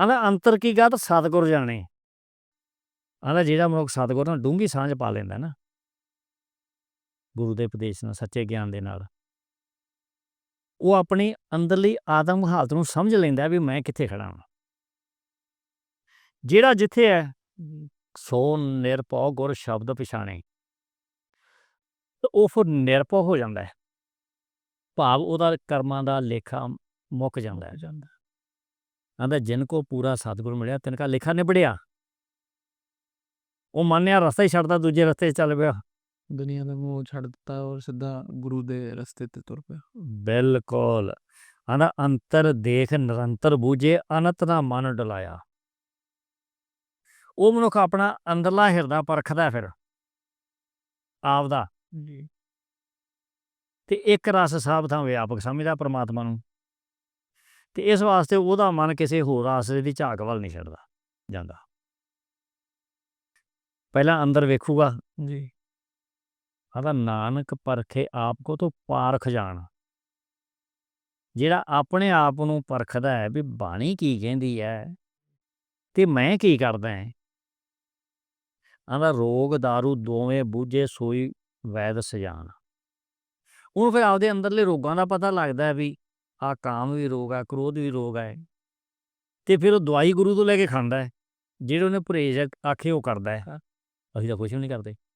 ਆਂਦਾ ਅੰਤਰ ਕੀ ਗਾਤ ਸਤਿਗੁਰ ਜਾਣੇ। ਆਂਦਾ ਜਿਹੜਾ ਮਨੁੱਖ ਸਤਿਗੁਰ ਨਾਲ ਡੂੰਗੀ ਸਾਂਝ ਪਾ ਲੈਂਦਾ ਨਾ। ਗੁਰੂ ਦੇ ਉਪਦੇਸ਼ ਨਾਲ, ਸੱਚੇ ਗਿਆਨ ਦੇ ਨਾਲ। ਉਹ ਆਪਣੀ ਅੰਦਰਲੀ ਆਤਮ ਹਾਲਤ ਨੂੰ ਸਮਝ ਲੈਂਦਾ ਵੀ ਮੈਂ ਕਿੱਥੇ ਖੜਾ ਹਾਂ ਜਿਹੜਾ ਜਿੱਥੇ ਹੈ ਸੋ ਨਿਰਭਉ ਗੁਰ ਸ਼ਬਦ ਪਛਾਣੇ। ਤੇ ਉਹ ਫਿਰ ਨਿਰਭਉ ਹੋ ਜਾਂਦਾ ਹੈ। ਭਾਵ ਉਹਦਾ ਕਰਮਾਂ ਦਾ ਲੇਖਾ ਮੁੱਕ ਜਾਂਦਾ ਹੈ। ਜਾਂਦਾ ਆਂਦਾ ਜਿਨ ਕੋ ਪੂਰਾ ਸਤਿਗੁਰ ਮਿਲਿਆ ਤਿਨ ਕਾ ਲੇਖਾ ਨਿਬੜਿਆ। ਉਹ ਮੰਨਿਆ ਰਸਤਾ ਹੀ ਛੱਡਦਾ ਦੂਜੇ ਰਸਤੇ ਚੱਲ ਪਿਆ। ਦੁਨੀਆ ਦਾ ਮੋਹ ਛੱਡ ਦਿੱਤਾ ਔਰ ਸਿੱਧਾ ਗੁਰੂ ਦੇ ਰਸਤੇ ਤੇ ਤੁਰ ਪਿਆ। ਬਿਲਕੁਲ। ਆਂਦਾ ਅੰਤਰ ਦੇਖ ਨਿਰੰਤਰ ਬੂਝੇ ਅਨੰਤ ਨਾ ਮਨ ਡਲਾਇਆ। ਉਹ ਮਨੁੱਖ ਆਪਣਾ ਅੰਦਰਲਾ ਹਿਰਦਾ ਪਰਖਦਾ ਫਿਰ ਆਪਦਾ। ਜੀ। ਤੇ ਇੱਕ ਰਸ ਥਾਂ ਵਿਆਪਕ ਸਮਝਦਾ ਪ੍ਰਮਾਤਮਾ ਨੂੰ। ਤੇ ਇਸ ਵਾਸਤੇ ਉਹਦਾ ਮਨ ਕਿਸੇ ਹੋਰ ਆਸਰੇ ਦੀ ਝਾਕ ਵੱਲ ਨਹੀਂ ਛੱਡਦਾ ਜਾਂਦਾ। ਪਹਿਲਾਂ ਅੰਦਰ ਵੇਖੂਗਾ। ਜੀ। ਆਦਾ ਨਾਨਕ ਪਰਖੇ ਆਪ ਕੋ ਤੋਂ ਪਾਰਖ ਜਾਣ। ਜਿਹੜਾ ਆਪਣੇ ਆਪ ਨੂੰ ਪਰਖਦਾ ਹੈ ਵੀ ਬਾਣੀ ਕੀ ਕਹਿੰਦੀ ਹੈ ਤੇ ਮੈਂ ਕੀ ਕਰਦਾ ਹਾਂ। ਆਂਦਾ ਰੋਗ दारू ਦੋਵੇਂ ਬੂਝੇ ਸੋਈ ਵੈਦ ਸਜਾਨ। ਉਹਨੂੰ ਫਿਰ ਆਪਦੇ ਅੰਦਰਲੇ ਰੋਗਾਂ ਦਾ ਪਤਾ ਲੱਗਦਾ ਵੀ ਆ ਕਾਮ ਵੀ ਰੋਗ ਹੈ ਕ੍ਰੋਧ ਵੀ ਰੋਗ ਹੈ ਤੇ ਫਿਰ ਉਹ ਦਵਾਈ ਗੁਰੂ ਤੋਂ ਲੈ ਕੇ ਖਾਂਦਾ ਹੈ। ਜਿਹੜੇ ਉਹਨੇ ਪਰਹੇਜ਼ ਆਖੇ ਉਹ ਕਰਦਾ ਹੈ। ਅਸੀਂ ਤਾਂ ਕੁਝ ਵੀ ਨਹੀਂ ਕਰਦੇ।